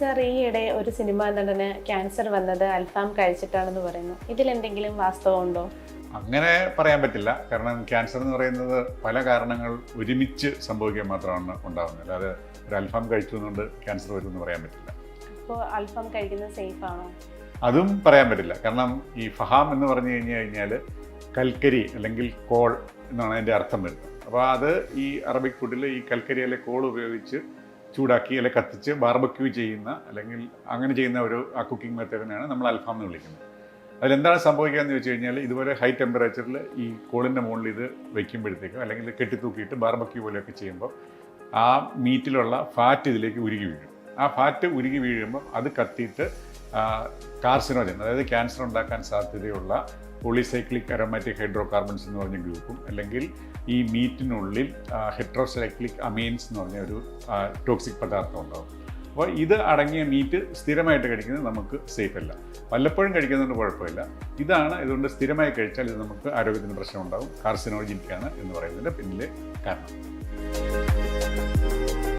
Sir ഈയിടെ ഒരു cinema നടന് ക്യാൻസർ വന്നത് അൽഫാം കഴിച്ചിട്ടാണെന്ന് പറയുന്നു. ഇതിൽ എന്തെങ്കിലും വാസ്തവമുണ്ടോ? അങ്ങനെ പറയാൻ പറ്റില്ല. കാരണം ക്യാൻസർ എന്ന് പറയുന്നത് പല കാരണങ്ങൾ ഒരുമിച്ച് സംഭവിക്കാൻ മാത്രമാണ് ഉണ്ടാകുന്നത് അല്ലാതെ ഒരു അൽഫാം കഴിച്ചതുകൊണ്ട് ക്യാൻസർ വരുമെന്ന് പറയാൻ പറ്റില്ല. അപ്പോൾ അൽഫാം കഴിക്കുന്നത് സേഫ് ആണോ അതും പറയാൻ പറ്റില്ല. കാരണം ഈ ഫഹാം എന്ന് പറഞ്ഞു കഴിഞ്ഞു കഴിഞ്ഞാൽ കൽക്കരി അല്ലെങ്കിൽ കോൾ എന്നാണ് അതിന്റെ അർത്ഥം വരുന്നത്. അപ്പോൾ അത് ഈ അറബിക് ഫുഡിൽ ഈ കൽക്കരി അല്ലെങ്കിൽ കോൾ ഉപയോഗിച്ച് ചൂടാക്കി അല്ലെങ്കിൽ കത്തിച്ച് ബാർബക്യൂ ചെയ്യുന്ന അല്ലെങ്കിൽ അങ്ങനെ ചെയ്യുന്ന ഒരു ആ കുക്കിംഗ് മെത്തേഡിനെയാണ് നമ്മൾ അൽഫാം എന്ന് വിളിക്കുന്നത്. അതിലെന്താണ് സംഭവിക്കുക എന്ന് വെച്ച് കഴിഞ്ഞാൽ ഇതുപോലെ ഹൈ ടെമ്പറേച്ചറിൽ ഈ കോളിന്റെ മുകളിൽ ഇത് വയ്ക്കുമ്പോഴത്തേക്കും അല്ലെങ്കിൽ കെട്ടിത്തൂക്കിയിട്ട് ബാർബക്യൂ പോലെയൊക്കെ ചെയ്യുമ്പോൾ ആ മീറ്റിലുള്ള ഫാറ്റ് ഇതിലേക്ക് ഉരുകി വീഴും. ആ ഫാറ്റ് ഉരുകി വീഴുമ്പോൾ അത് കത്തിയിട്ട് കാർസിനോജൻ അതായത് ക്യാൻസർ ഉണ്ടാക്കാൻ സാധ്യതയുള്ള പോളിസൈക്ലിക് അരോമാറ്റിക് ഹൈഡ്രോ കാർബൺസ് എന്ന് പറഞ്ഞ ഗ്രൂപ്പും അല്ലെങ്കിൽ ഈ മീറ്റിനുള്ളിൽ ഹെട്രോസൈക്ലിക് അമീൻസ് എന്ന് പറഞ്ഞ ഒരു ടോക്സിക് പദാർത്ഥം ഉണ്ടാകും അപ്പോൾ ഇത് അടങ്ങിയ മീറ്റ് സ്ഥിരമായിട്ട് കഴിക്കുന്നത് നമുക്ക് സേഫ് അല്ല. വല്ലപ്പോഴും കഴിക്കുന്നതുകൊണ്ട് കുഴപ്പമില്ല. ഇതാണ് ഇതുകൊണ്ട് സ്ഥിരമായി കഴിച്ചാൽ ഇത് നമുക്ക് ആരോഗ്യത്തിന് പ്രശ്നം ഉണ്ടാകും കാർസിനോജിനിക്കാണ് എന്ന് പറയുന്നതിന്റെ പിന്നിലെ കാരണം.